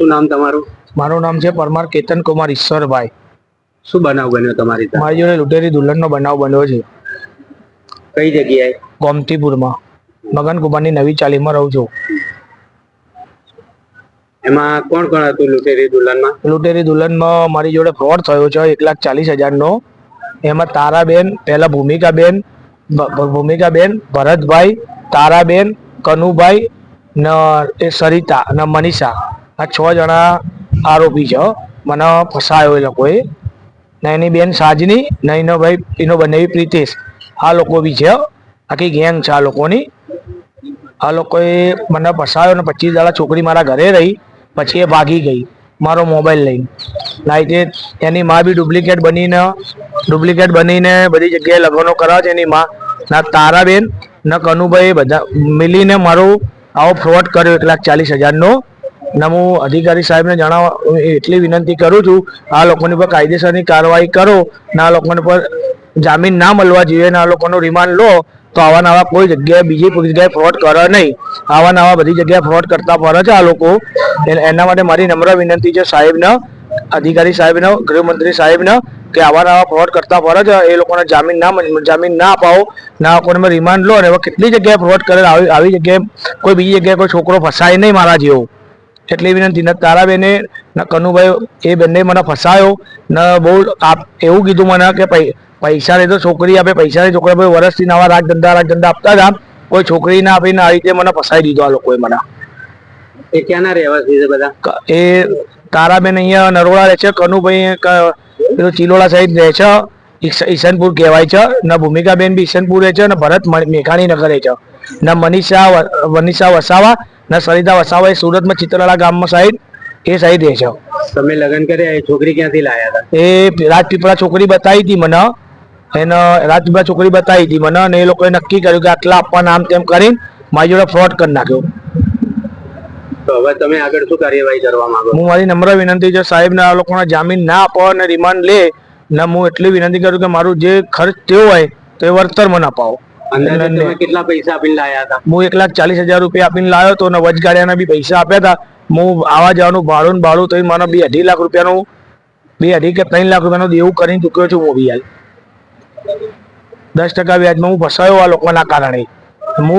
શું નામ તમારું? મારું નામ છે પરમાર કેતન કુમાર ઈશ્વરભાઈ. શું બનાવ બન્યો તમારી ત્યાં? મારી જોડે લૂંટેરી દુલ્હનનો બનાવ બન્યો છે. કઈ જગ્યાએ? ગોમતીપુરમાં. મગન કુમારની નવી ચાલીમાં રહું છું. એમાં કોણ કોણ હતું લૂંટેરી દુલ્હનમાં? લૂંટેરી દુલ્હનમાં મારી જોડે ફ્રોડ થયો છે એક લાખ ચાલીસ હજારનો. એમાં તારાબેન પહેલા ભૂમિકાબેન ભ- ભ- ભૂમિકાબેન ભરતભાઈ તારાબેન કનુભાઈ ન એ સરિતા ન મનીષા. આ છ જણા આરોપી છે. મને ફસાયો એ લોકોએ. ને એની બેન સાજની ને એનો ભાઈ એનો બંને પ્રિતેશ. આ લોકો બી છે. આખી ગેંગ છે આ લોકોની. આ લોકોએ મને ફસાયો ને પચીસ દાડા છોકરી મારા ઘરે રહી. પછી એ ભાગી ગઈ મારો મોબાઈલ લઈને. નાઈતે એની માં બી ડુપ્લિકેટ બનીને ડુપ્લિકેટ બનીને બધી જગ્યાએ લગ્નો કરાવે છે એની માં. ના તારાબેન, ના કનુભાઈ, બધા મિલીને મારો આવો ફ્રોડ કર્યો એક લાખ ચાલીસ હજારનો. ને, હું અધિકારી સાહેબને જણાવવા એટલી વિનંતી કરું છું, આ લોકોની પર કાયદેસરની કાર્યવાહી કરો, ને લોકોને પર જામીન ના મળવા જોઈએ, ને લોકોનો રિમાન્ડ લો, તો આવા નવા કોઈ જગ્યાએ બીજી કોઈ જગ્યાએ ફ્રોડ કરે નહીં. આવા નવા બધી જગ્યાએ ફ્રોડ કરતા ફરે છે આ લોકો. એના માટે મારી નમ્ર વિનંતી છે સાહેબને, અધિકારી સાહેબને, ગૃહમંત્રી સાહેબને, કે આવા નવા ફ્રોડ કરતા ફરે છે, એ લોકોને જામીન ના જામીન ના અપાવો, ના લોકોને રિમાન્ડ લો, અને એવા કેટલી જગ્યાએ ફ્રોડ કરે, આવી આવી જગ્યાએ કોઈ બીજી જગ્યાએ કોઈ છોકરો ફસાય નહીં મારા જેવો. એટલી વિનંતી ન તારાબેને ન કનુભાઈ એ બંને મને ફસાયો ન બહુ આપ એવું કીધું મને કે પૈસા તો છોકરી આપે પૈસા લે છોકરા ભાઈ વર્ષથી નવા રાગ ધંધા રાગ ધંધા આપતા હતા. કોઈ છોકરી ના આપીને આ રીતે મને ફસાઈ દીધો આ લોકોએ મને. એ ક્યાંના રહેવાસી છે બધા? એ તારાબેન અહીંયા નરોડા રહે છે કનુભાઈ પેલું ચિલોડા સાઈડ રહે છે ઈશ- ઈશનપુર કહેવાય છે ને ભૂમિકાબેન બી ઈશનપુર રહે છે ને ભરત મેઘાણી નગર રહે છે ને મનીષા મનીષા વસાવા ને સરિતા વસાવા એ સુરતમાં ચિત્રલા ગામમાં સાહેબ એ સાહેબ રહે છે. તમે લગ્ન કર્યા એ છોકરી ક્યાંથી લાયા હતા? એ રાજપીપળા છોકરી બતાવી હતી મને. એને રાજપીપળા છોકરી બતાવી હતી મને અને એ લોકોએ નક્કી કર્યું કે આટલા આપવાના આમ તેમ કરીને મારી જોડે ફ્રોડ કરી નાખ્યો. તો હવે તમે આગળ શું કાર્યવાહી કરવા માંગો? હું મારી નમ્ર વિનંતી છે સાહેબને આ લોકોને જામીન ના આપો અને રિમાન્ડ લે. ને હું એટલી વિનંતી કરું કે મારું જે ખર્ચ થયો હોય તો એ વળતર મને અપાવો. અંદાજે તમે કેટલા પૈસા આપીને લાયા હતા? હું એક લાખ ચાલીસ હજાર રૂપિયા આપીને લાવ્યો હતો અને વચગાડિયાના બી પૈસા આપ્યા હતા. હું આવા જવાનું ભાડું ને ભાડું તો મને બે અઢી લાખ રૂપિયાનું બે અઢી કે ત્રણ લાખ રૂપિયાનું દેવું કરીને ચૂક્યો છું હું બી હાલ. દસ ટકા વ્યાજમાં હું ફસાયો આ લોકોના કારણે. હું